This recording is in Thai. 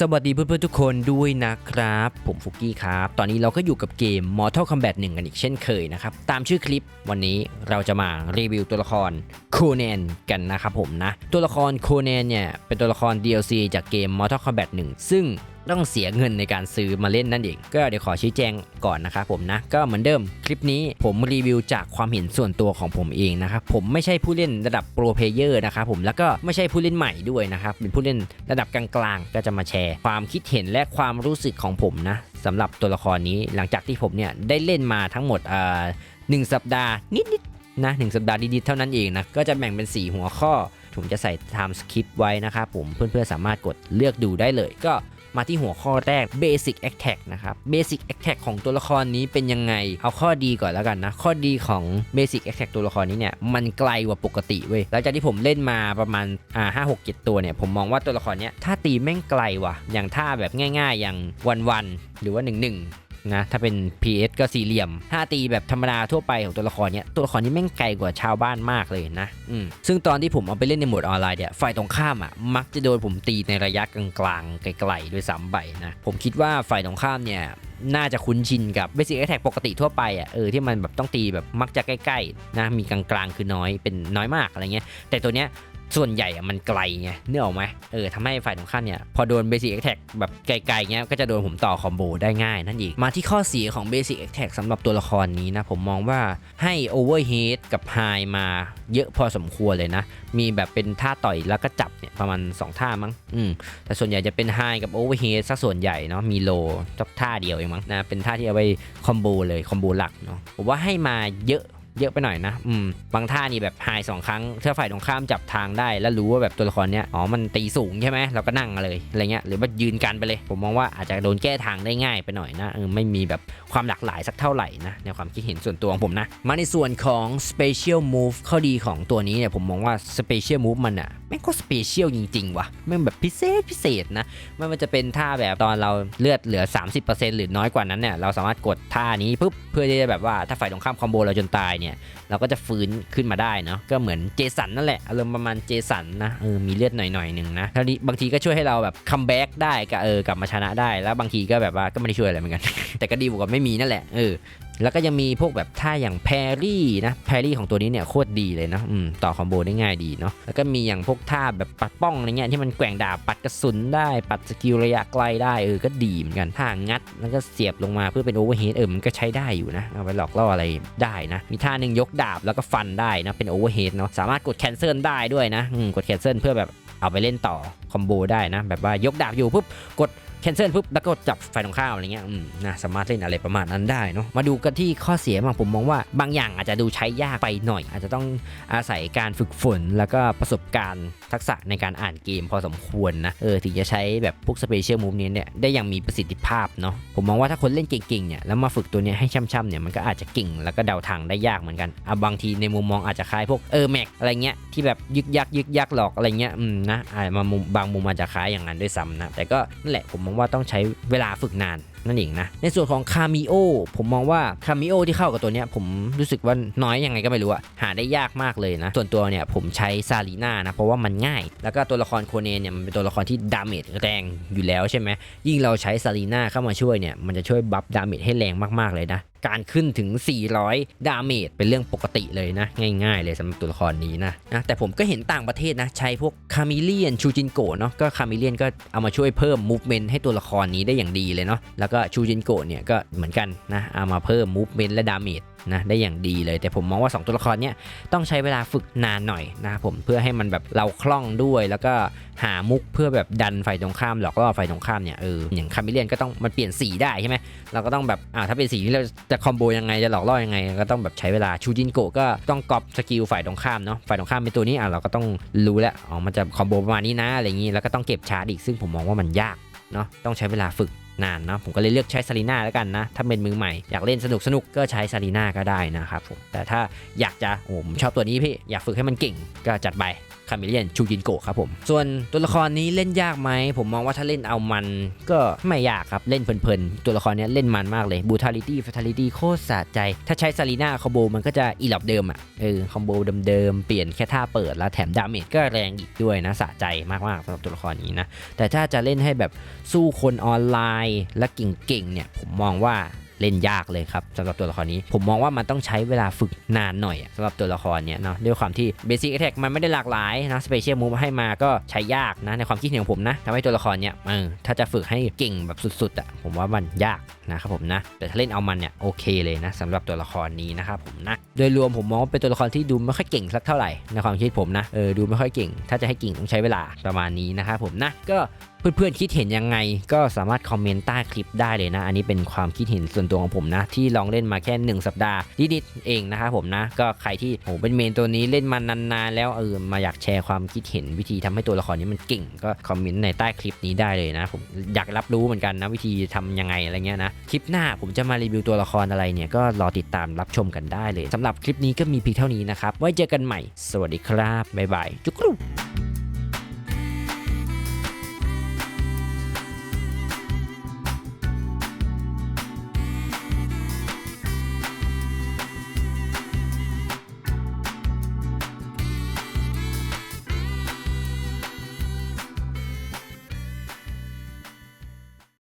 สวัสดีเพื่อนๆทุกคนด้วยนะครับ ผมฟุกี้ครับ ตอนนี้เราก็อยู่กับเกม Mortal Kombat 1 กันอีกเช่นเคยนะครับ ตามชื่อคลิปวันนี้เราจะมารีวิวตัวละครโคเนนกันนะครับผมนะ ตัวละครโคเนนเนี่ย เป็นตัวละคร DLC จากเกม Mortal Kombat 1 ซึ่ง ต้องเสียเงินในการซื้อมาเล่นนั่นเอง ก็เดี๋ยวขอชี้แจงก่อนนะครับผมนะ ก็เหมือนเดิมคลิปนี้ผมรีวิวจากความเห็นส่วนตัวของผมเองนะครับผมไม่ใช่ผู้เล่นระดับโปรเพเยอร์นะครับผมแล้วก็ไม่ใช่ผู้เล่นใหม่ด้วยนะครับเป็นผู้เล่นระดับกลางๆ ก็จะมาแชร์ ความคิดเห็นและความรู้สึกของผมนะสำหรับตัวละครนี้หลังจากที่ผมเนี่ยได้เล่นมาทั้งหมดอ่าหนึ่งสัปดาห์นิดๆนะหนึ่งสัปดาห์นิดๆเท่านั้นเองนะก็จะแบ่งเป็น 4 หัวข้อผมจะใส่ time skip ไว้นะครับผมเพื่อนๆสามารถกดเลือกดูได้เลย ก็ มาที่หัวข้อแรก Basic Attack นะครับ Basic Attack ของตัวละครนี้เป็นยังไง เอาข้อดีก่อนแล้วกันนะ ข้อดีของ Basic Attack ตัวละครนี้เนี่ย มันไกลกว่าปกติเว้ยหลังจากที่ผมเล่นมาประมาณอ่าห้าหกเจ็ดตัวเนี่ย ผมมองว่าตัวละครเนี้ยถ้าตีแม่งไกลว่ะ อย่างท่าแบบง่าย ๆ อย่างวันวันหรือว่า1 1น นะถ้าเป็น PS ก็สี่เหลี่ยมถ้าตีแบบธรรมดาทั่วไปของตัวละครเนี้ยตัวละครนี้แม่งไกลกว่าชาวบ้านมากเลยนะอืมซึ่งตอนที่ผมเอาไปเล่นในโหมดออนไลน์เนี่ยฝ่ายตรงข้ามอะมักจะโดนผมตีในระยะกลางๆไกลๆด้วยซ้ำไปนะผมคิดว่าฝ่ายตรงข้ามเนี่ยน่าจะคุ้นชินกับ Basic Attack ปกติทั่วไปอะเออที่มันแบบต้องตีแบบมักจะใกล้ๆนะมีกลางๆคือน้อยเป็นน้อยมากอะไรเงี้ยแต่ตัวเนี้ย ส่วนใหญ่อะมันไกลไงเนื้อออกไหมเออทำให้ฝ่ายตรงข้ามเนี่ยพอโดน Basic Attack แบบไกลๆเงี้ยก็จะโดนผมต่อคอมโบได้ง่ายนั่นเองมาที่ข้อเสียของ Basic Attack สำหรับตัวละครนี้นะผมมองว่าให้ Overhead กับ High มาเยอะพอสมควรเลยนะ มีแบบเป็นท่าต่อยแล้วก็จับเนี่ยประมาณ 2 ท่ามั้งอืมแต่ส่วนใหญ่จะเป็น High กับ Overhead ซะส่วนใหญ่เนาะมีโลจักท่าเดียวเองมั้งนะเป็นท่าที่เอาไว้คอมโบเลยคอมโบหลักเนาะผมว่าให้มาเยอะ เยอะไปหน่อยนะอืมบางท่านี่แบบหายสองครั้งถ้าฝ่ายตรงข้ามจับทางได้ แล้วรู้ว่าแบบตัวละครเนี้ยอ๋อมันตีสูงใช่ไหมเราก็นั่งเลยอะไรเงี้ยหรือว่ายืนกันไปเลย ผมมองว่าอาจจะโดนแก้ทางได้ง่ายไปหน่อยนะเออไม่มีแบบความหลากหลายสักเท่าไหร่นะในความคิดเห็นส่วนตัวของผมนะ มาในส่วนของ special move ข้อดีของตัวนี้เนี่ยผมมองว่า special move มันอะแม่งก็ special จริงๆว่ะแม่งแบบพิเศษพิเศษนะไม่ว่าจะเป็นท่าแบบตอนเราเลือดเหลือ 30%หรือน้อยกว่านั้นเนี่ยเราสามารถกดท่านี้ปุ๊บเพื่อที่จะแบบว่าถ้าฝ่ายตรงข้ามคอมโบเราจนตายเนี่ยเราก็จะฟื้นขึ้นมาได้เนาะก็เหมือนเจสันนั่นแหละอารมณ์ประมาณเจสันนะเออมีเลือดหน่อยหน่อยหนึ่งนะทีนี้บางทีก็ช่วยให้เราแบบคัมแบ็กได้กับเออกลับมาชนะได้แล้วบางทีก็แบบว่าก็ไม่ได้ช่วยอะไรเหมือนกัน แต่ก็ดีกว่าไม่มีนั่นแหละเออแล้วก็ยังมีพวกแบบท่าอย่างแพรี่นะแพรี่ของตัวนี้เนี่ยโคตรดีเลยนะอืมต่อคอมโบได้ง่ายดีเนาะแล้วก็มีอย่างพวกท่าแบบปัดป้องอะไรเงี้ยที่มันแกว่งดาบปัดกระสุนได้ปัดสกิลระยะไกลได้เออก็ดีเหมือนกันท่างัดแล้วก็เสียบลงมาเพื่อเป็นโอเวอร์เฮดเออมันก็ใช้ได้อยู่นะเอาไปหลอกล่ออะไรได้นะ มีท่าหนึ่งยกดาบแล้วก็ฟันได้นะเป็นโอเวอร์เฮดเนาะสามารถกดแคนเซิลได้ด้วยนะกดแคนเซิลเพื่อแบบเอาไปเล่นต่อคอมโบได้นะแบบว่ายกดาบอยู่ปุ๊บกด แคนเซิลปุ๊บแล้วก็จับไฟตรงข้ามอะไรเงี้ยอืมนะสามารถเล่นอะไรประมาณนั้นได้เนาะมาดูกันที่ข้อเสียบางผมมองว่าบางอย่างอาจจะดูใช้ยากไปหน่อย อาจจะต้องอาศัยการฝึกฝน แล้วก็ประสบการณ์ทักษะในการอ่านเกมพอสมควรนะเออถึงจะใช้แบบพวกสเปเชียลมูฟนี้เนี่ยได้อย่างมีประสิทธิภาพเนาะผมมองว่าถ้าคนเล่นเก่งๆเนี่ยแล้วมาฝึกตัวนี้ให้ช่ำๆเนี่ยมันก็อาจจะเก่งแล้วก็เดาทางได้ยากเหมือนกันอะบางทีในมุมมองอาจจะคล้ายพวกเออแม็กอะไรเงี้ยที่แบบยึกยักยึกยักหลอกอะไรเงี้ยอืมนะอ่ามามุมบางมุมอาจจะคล้ายอย่างนั้นด้วยซ้ำนะแต่ก็นั่นแหละผมมองว่าต้องใช้เวลาฝึกนานนั่นเองนะ ในส่วนของคา m มิโอผมมองว่าคา m มิโอที่เข้ากับตัวเนี้ยผมรู้สึกว่าน้อยยังไงก็ไม่รู้อะหาได้ยากมากเลยนะ ส่วนตัวเนี่ยผมใช้ซาลีน่านะเพราะว่ามันง่าย แล้วก็ตัวละครโคเนนเนี่ยมันเป็นตัวละครที่ดาเมจแรงอยู่แล้วใช่ไหมยิ่งเราใช้ซาลีน่าเข้ามาช่วยเนี่ยมันจะช่วยบัฟดาเมจให้แรงมากๆเลยนะ การขึ้นถึง 400 ดาเมจเป็นเรื่องปกติเลยนะ ง่ายๆเลยสำหรับตัวละครนี้นะนะ แต่ผมก็เห็นต่างประเทศนะ ใช้พวกคามิเลียนชูจินโกะเนาะก็คามิเลียนก็เอามาช่วยเพิ่มมูฟเมนต์ให้ตัวละครนี้ได้อย่างดีเลยเนาะแล้วก็ชูจินโกะเนี่ยก็เหมือนกันนะเอามาเพิ่มมูฟเมนต์และดาเมจ นะได้อย่างดีเลย แต่ผมมองว่า 2 ตัวละครเนี่ยต้องใช้เวลาฝึกนานหน่อยนะครับผมเพื่อให้มันแบบเราคล่องด้วยแล้วก็หามุกเพื่อแบบดันฝ่ายตรงข้ามหลอกล่อฝ่ายตรงข้ามเนี่ยเอออย่างคามิเลียนก็ต้องมันเปลี่ยนสีได้ใช่ไหมเราก็ต้องแบบอ่าถ้าเป็นสีนี้เราจะคอมโบยังไงจะหลอกล่อยังไง ก็ต้องแบบใช้เวลาชูจินโกะก็ต้องกอบสกิลฝ่ายตรงข้ามเนาะฝ่ายตรงข้ามเป็นตัวนี้อะเราก็ต้องรู้แล้วอ๋อมันจะคอมโบประมาณนี้นะอะไรอย่างนี้แล้วก็ต้องเก็บชาร์จอีกซึ่งผมมองว่ามันยากเนาะต้องใช้เวลาฝึก นานเนาะผมก็เลยเลือกใช้ซารีนาแล้วกันนะ ถ้าเป็นมือใหม่อยากเล่นสนุกสนุกก็ใช้ซารีนาก็ได้นะครับผมแต่ถ้าอยากจะโอ้ผมชอบตัวนี้พี่อยากฝึกให้มันเก่งก็จัดไป คามิเลียนชูจินโกะครับผม ส่วนตัวละครนี้เล่นยากไหม ผมมองว่าถ้าเล่นเอามัน ก็ไม่ยากครับเล่นเพลินๆ ตัวละครนี้เล่นมันมากเลยบูทาลิตี้ฟัตาลิตี้โคตรสะใจ ถ้าใช้ซารีนาคอมโบมันก็จะอีหลับเดิมอะเออคอมโบเดิมๆ เปลี่ยนแค่ท่าเปิดแล้วแถมดาเมจก็แรงอีกด้วยนะสะใจมากๆสำหรับตัวละครนี้นะแต่ถ้าจะเล่นให้แบบสู้คนออนไลน์และเก่งๆเนี่ยผมมองว่า เล่นยากเลยครับสำหรับตัวละครนี้ ผมมองว่ามันต้องใช้เวลาฝึกนานหน่อยสำหรับตัวละครเนี่ยเนาะด้วยความที่เบสิ c แ t ท c k มันไม่ได้หลากหลายนะสเปเชียลมูฟให้มาก็ใช้ยากนะในความคิดเห็นของผมนะทำให้ตัวละครเนี่ยเออถ้าจะฝึกให้เก่งแบบสุดๆอะผมว่ามันยากนะครับผมนะ แต่ถ้าเล่นเอามันเนี่ยโอเคเลยนะสำหรับตัวละครนี้นะครับผมนะโดยรวมผมมองว่าเป็นตัวละครที่ดูไม่ค่อยเก่งสักเท่าไหร่ในความคิดผมนะเออดูไม่ค่อยเก่ง ถ้าจะให้เก่งต้องใช้เวลาประมาณนี้นะครับผมนะก็ เพื่อนๆคิดเห็นยังไงก็สามารถคอมเมนต์ใต้คลิปได้เลยนะ อันนี้เป็นความคิดเห็นส่วนตัวของผมนะ ที่ลองเล่นมาแค่ 1 สัปดาห์นิดๆเองนะครับผมนะ ก็ใครที่โหเป็นเมนตัวนี้เล่นมานานๆแล้วเออมาอยากแชร์ความคิดเห็นวิธีทำให้ตัวละครนี้มันเก่ง ก็คอมเมนต์ในใต้คลิปนี้ได้เลยนะผมอยากรับรู้เหมือนกันนะวิธีทำยังไงอะไรเงี้ยนะคลิปหน้าผมจะมารีวิวตัวละครอะไรเนี่ยก็รอติดตามรับชมกันได้เลยสำหรับคลิปนี้ก็มีเพียงเท่านี้นะครับไว้เจอกันใหม่ สวัสดีครับบ๊ายบายจุ๊กรู